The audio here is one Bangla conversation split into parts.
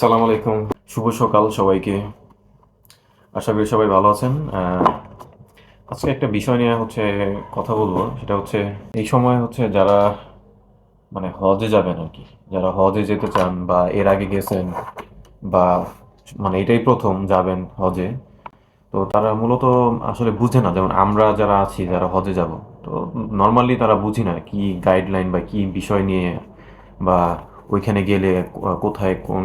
সালাম আলাইকুম। শুভ সকাল সবাইকে। আশা করি সবাই ভালো আছেন। আজকে একটা বিষয় নিয়ে হচ্ছে কথা বলব। সেটা হচ্ছে, এই সময় হচ্ছে যারা মানে হজে যাবেন আর কি, যারা হজে যেতে চান বা এর আগে গেছেন বা মানে এটাই প্রথম যাবেন হজে, তো তারা মূলত আসলে বুঝে না। যেমন আমরা যারা আছি, যারা হজে যাব, তো নর্মালি তারা বুঝি না কি গাইডলাইন বা কি বিষয় নিয়ে বা ওইখানে গেলে কোথায় কোন,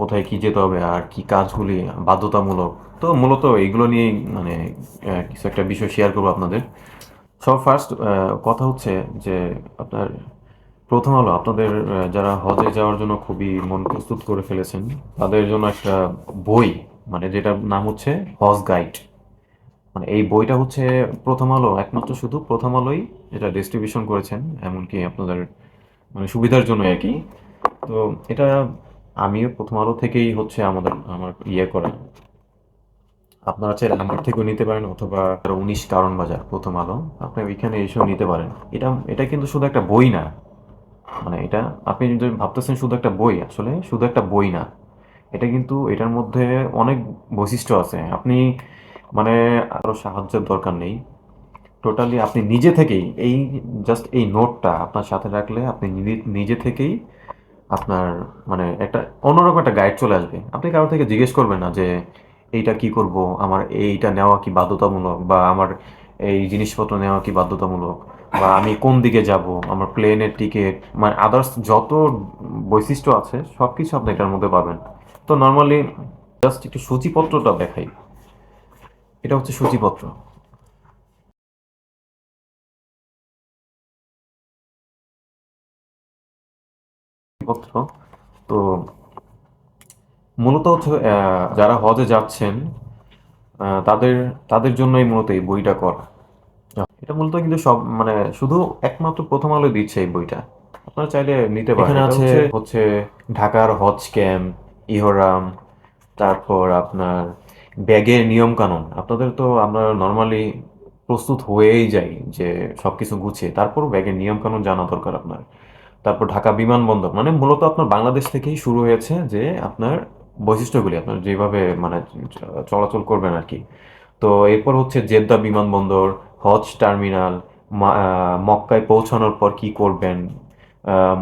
কোথায় কি যেতে হবে আর কি কাজগুলি বাধ্যতামূলক? তো মূলত এইগুলো নিয়েই মানে কিছু একটা বিষয় শেয়ার করব আপনাদের। সব ফার্স্ট কথা হচ্ছে যে আপনার প্রথম হলো আপনাদের যারা হজে যাওয়ার জন্য খুবই মন প্রস্তুত করে ফেলেছেন, তাদের জন্য একটা বই মানে যেটার নাম হচ্ছে হজ গাইড। মানে এই বইটা হচ্ছে প্রথম আলো, একমাত্র শুধু প্রথম আলোই এটা ডিস্ট্রিবিউশন করেছেন, এমনকি আপনাদের মানে সুবিধার জন্য আর কি তো এটা আমিও প্রথম আলো থেকেই হচ্ছে আমাদের, আমার ইয়ে করা। আপনারা চাইলে আমার থেকেও নিতে পারেন অথবা উনিশ কারণ বাজার প্রথম আলো। আপনি ওইখানে এসেও নিতে পারেন। এটা এটা কিন্তু শুধু একটা বই না। মানে এটা আপনি যদি ভাবতেছেন শুধু একটা বই, আসলে শুধু একটা বই না। এটা কিন্তু এটার মধ্যে অনেক বৈশিষ্ট্য আছে। আপনি মানে আরও সাহায্যের দরকার নেই। টোটালি আপনি নিজে থেকেই এই জাস্ট এই নোটটা আপনার সাথে রাখলে আপনি নিজে- থেকেই আপনার মানে একটা অন্যরকম একটা গাইড চলে আসবে। আপনি কারও থেকে জিজ্ঞেস করবেন না যে এইটা কি করব, আমার এইটা নেওয়া কি বাধ্যতামূলক বা আমার এই জিনিসপত্র নেওয়া কি বাধ্যতামূলক বা আমি কোন দিকে যাব, আমার প্লেনের টিকিট মানে আদার্স যত বৈশিষ্ট্য আছে সব কিছু আপনি এটার মধ্যে পাবেন। তো নর্মালি জাস্ট একটু সূচিপত্রটা দেখাই। এটা হচ্ছে সূচিপত্র। পত্র। তো মূলত হচ্ছে যারা হজে যাচ্ছেন তাদের তাদের জন্যই মূলত এই বইটা করা। এটা মূলত কিন্তু সব মানে শুধু একমাত্র প্রথম আলো দিচ্ছে এই বইটা। আপনারা চাইলে নিতে পারেন। এখানে আছে হচ্ছে ঢাকার হজ ক্যাম্প ইহরাম তারপর আপনার ব্যাগের নিয়ম কানুন আপনাদের তো আমরা নর্মালি প্রস্তুত হয়েই যাই যে সবকিছু গুছিয়ে। তারপর ব্যাগের নিয়ম কানুন জানা দরকার আপনার। তারপর ঢাকা বিমানবন্দর মানে মূলত আপনার বাংলাদেশ থেকেই শুরু হয়েছে যে আপনার বৈশিষ্ট্যগুলি, আপনার যেভাবে মানে চলাচল করবেন আর কি। তো এরপর হচ্ছে জেদ্দা বিমানবন্দর, হজ টার্মিনাল মক্কায় পৌঁছানোর পর কি করবেন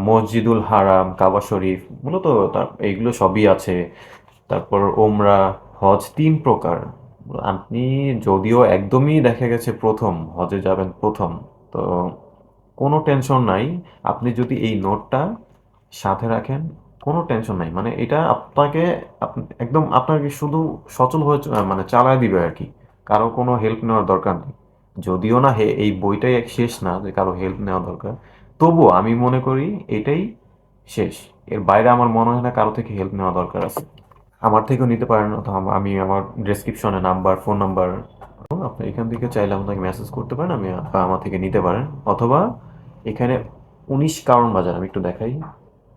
মসজিদুল হারাম, কাবা শরীফ, মূলত তার, এইগুলো সবই আছে। তারপর ওমরা হজ, তিন প্রকার। আপনি যদিও একদমই দেখা গেছে প্রথম, হজে যাবেন প্রথম, তো কোনো টেনশন নাই। আপনি যদি এই নোটটা সাথে রাখেন, কোনো টেনশন নাই। মানে এটা আপনাকে একদম আপনাকে শুধু সচল হয়ে মানে চালায় দিবে আর কি। কারও কোনো হেল্প নেওয়ার দরকার নেই। যদিও না হে, এই বইটাই এক শেষ না যে কারও হেল্প নেওয়া দরকার। তবুও আমি মনে করি এটাই শেষ। এর বাইরে আমার মনে হয় না কারও থেকে হেল্প নেওয়া দরকার আছে। আমার থেকেও নিতে পারেন অথবা আমি আমার ডেসক্রিপশনে নাম্বার ফোন নাম্বার আপনি এখান থেকে চাইলে আমাকে মেসেজ করতে পারেন, আমি আমার থেকে নিতে পারেন। অথবা এখানে উনিশ কারণ বাজার, আমি একটু দেখাই।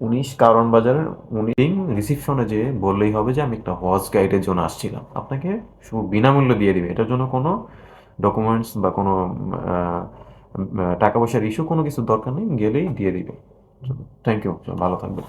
উনিশ কারণ বাজারের উনি রিসিপশনে যে বললেই হবে যে, আমি একটা হজ গাইডের জন্য আসছিলাম। আপনাকে শুধু বিনামূল্যে দিয়ে দিবে। এটার জন্য কোনো ডকুমেন্টস বা কোনো টাকা পয়সার ইস্যু কোনো কিছু দরকার নেই। গেলেই দিয়ে দিবে। থ্যাংক ইউ ভালো থাকবেন।